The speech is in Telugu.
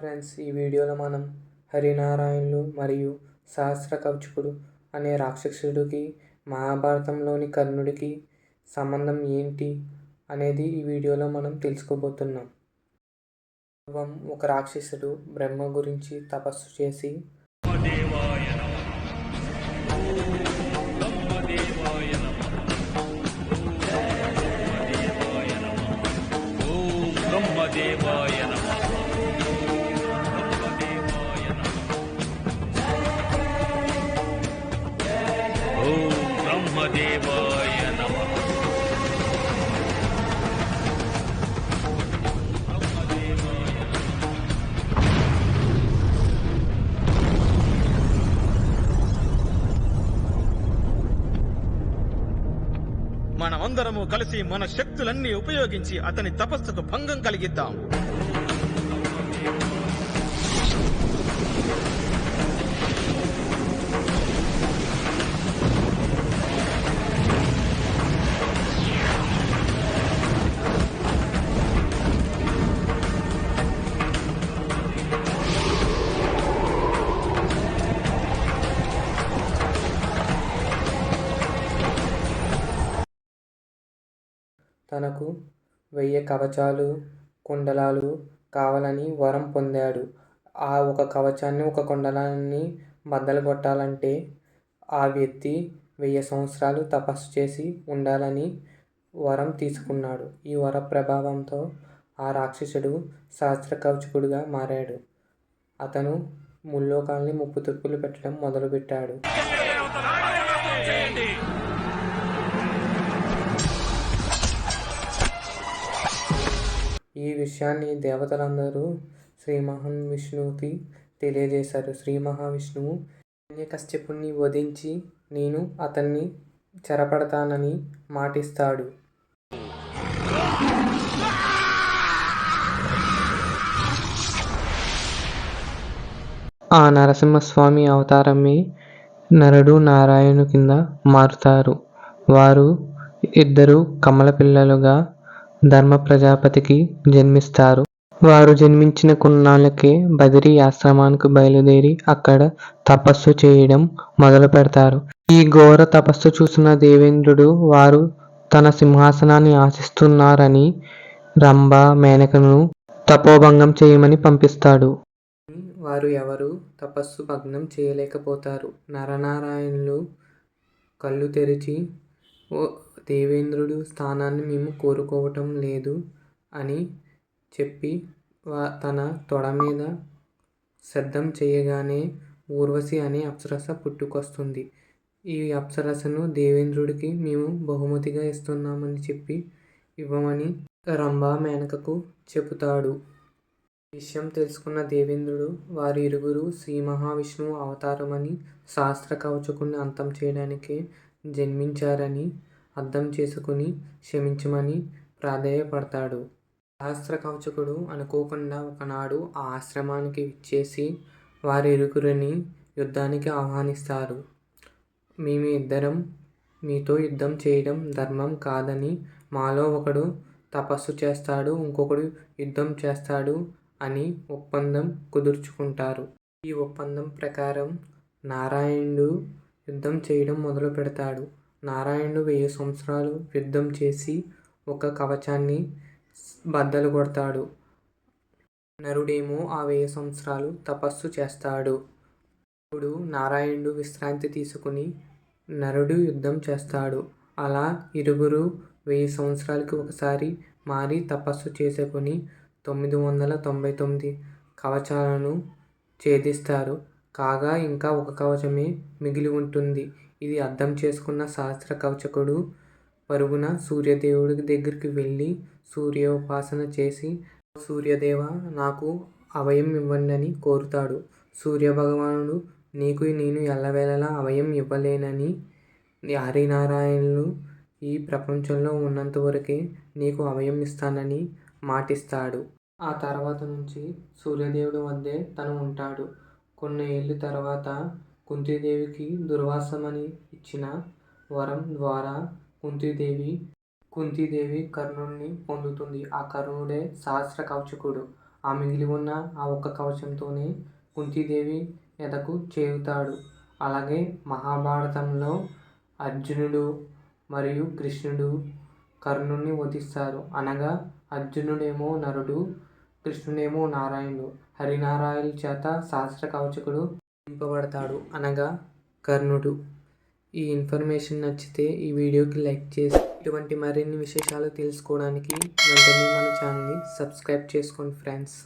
ఫ్రెండ్స్ ఈ వీడియోలో మనం హరినారాయణులు మరియు సహస్ర కవచకుడు అనే రాక్షసుడికి మహాభారతంలోని కర్ణుడికి సంబంధం ఏంటి అనేది ఈ వీడియోలో మనం తెలుసుకోబోతున్నాం. పూర్వం ఒక రాక్షసుడు బ్రహ్మ గురించి తపస్సు చేసి మనమందరము కలిసి మన శక్తులన్నీ ఉపయోగించి అతని తపస్సుకు భంగం కలిగిద్దాం. తనకు వెయ్యి కవచాలు కుండలాలు కావాలని వరం పొందాడు. ఆ ఒక కవచాన్ని ఒక కుండలాన్ని బద్దలు కొట్టాలంటే ఆ వ్యక్తి వెయ్యి సంవత్సరాలు తపస్సు చేసి ఉండాలని వరం తీసుకున్నాడు. ఈ వర ప్రభావంతో ఆ రాక్షసుడు సహస్ర కవచకుడుగా మారాడు. అతను ముల్లోకాల్ని ముప్పు తుప్పులు పెట్టడం మొదలుపెట్టాడు. ఈ విషయాన్ని దేవతలందరూ శ్రీ మహావిష్ణువుకి తెలియజేశారు. శ్రీ మహావిష్ణువు కశ్యపుణ్ణి వధించి నేను అతన్ని చెరపడతానని మాటిస్తాడు. ఆ నరసింహస్వామి అవతారమే నరుడు నారాయణు కింద మారుతారు. వారు ఇద్దరు కమల పిల్లలుగా ధర్మ ప్రజాపతికి జన్మిస్తారు. వారు జన్మించిన కొన్నాళ్ళకే బదిరి ఆశ్రమానికి బయలుదేరి అక్కడ తపస్సు చేయడం మొదలు పెడతారు. ఈ ఘోర తపస్సు చూసిన దేవేంద్రుడు వారు తన సింహాసనాన్ని ఆశిస్తున్నారని రంభ మేనకను తపోభంగం చేయమని పంపిస్తాడు. వారు ఎవరు తపస్సు భగ్నం చేయలేకపోతారు. నరనారాయణులు కళ్ళు తెరిచి దేవేంద్రుడు స్థానాన్ని మేము కోరుకోవటం లేదు అని చెప్పి వా తన తొడ మీద శబ్దం చేయగానే ఊర్వశి అనే అప్సరస పుట్టుకొస్తుంది. ఈ అప్సరసను దేవేంద్రుడికి మేము బహుమతిగా ఇస్తున్నామని చెప్పి ఇవ్వమని రంభా మేనకకు చెబుతాడు. విషయం తెలుసుకున్న దేవేంద్రుడు వారి ఇరుగురు శ్రీ మహావిష్ణువు అవతారమని శాస్త్ర కవచకుని అంతం చేయడానికి జన్మించారని అర్థం చేసుకుని క్షమించమని ప్రాధేయపడతాడు. సహస్ర కవచకుడు అనుకోకుండా ఒకనాడు ఆ ఆశ్రమానికి విచ్చేసి వారిరుగురిని యుద్ధానికి ఆహ్వానిస్తారు. మేము ఇద్దరం మీతో యుద్ధం చేయడం ధర్మం కాదని మాలో ఒకడు తపస్సు చేస్తాడు ఇంకొకడు యుద్ధం చేస్తాడు అని ఒప్పందం కుదుర్చుకుంటారు. ఈ ఒప్పందం ప్రకారం నారాయణుడు యుద్ధం చేయడం మొదలు పెడతాడు. నారాయణుడు వెయ్యి సంవత్సరాలు యుద్ధం చేసి ఒక కవచాన్ని బద్దలు కొడతాడు. నరుడేమో ఆ వెయ్యి సంవత్సరాలు తపస్సు చేస్తాడు. ఇప్పుడు నారాయణుడు విశ్రాంతి తీసుకుని నరుడు యుద్ధం చేస్తాడు. అలా ఇరుగురు వెయ్యి సంవత్సరాలకి ఒకసారి మారి తపస్సు చేసుకొని తొమ్మిది వందల తొంభై తొమ్మిది కవచాలను ఛేదిస్తారు. కాగా ఇంకా ఒక కవచమే మిగిలి ఉంటుంది. ఇది అర్థం చేసుకున్న సహస్ర కవచకుడు పరుగున సూర్యదేవుడి దగ్గరికి వెళ్ళి సూర్యోపాసన చేసి సూర్యదేవ నాకు అభయం ఇవ్వండి అని కోరుతాడు. సూర్యభగవానుడు నీకు నేను ఎల్లవేళలా అభయం ఇవ్వలేనని హరినారాయణులు ఈ ప్రపంచంలో ఉన్నంత వరకే నీకు అభయం ఇస్తానని మాటిస్తాడు. ఆ తర్వాత నుంచి సూర్యదేవుడి వద్దే తను ఉంటాడు. కొన్ని ఏళ్ళ తర్వాత కుంతీదేవికి దుర్వాసమని ఇచ్చిన వరం ద్వారా కుంతీదేవి కుంతీదేవి కర్ణుడిని పొందుతుంది. ఆ కర్ణుడే సహస్ర కవచకుడు. ఆ మిగిలి ఉన్న ఆ ఒక్క కవచంతోనే కుంతీదేవి ఎదకు చేరుతాడు. అలాగే మహాభారతంలో అర్జునుడు మరియు కృష్ణుడు కర్ణుడిని వధిస్తారు. అనగా అర్జునుడేమో నరుడు కృష్ణుడేమో నారాయణుడు. హరినారాయణ చేత శాస్త్ర కవచకుడు నింపబడతాడు అనగా కర్ణుడు. ఈ ఇన్ఫర్మేషన్ నచ్చితే ఈ వీడియోకి లైక్ చేసి ఇటువంటి మరిన్ని విశేషాలు తెలుసుకోవడానికి వెంటనే మన ఛానల్ని సబ్స్క్రైబ్ చేసుకోండి ఫ్రెండ్స్.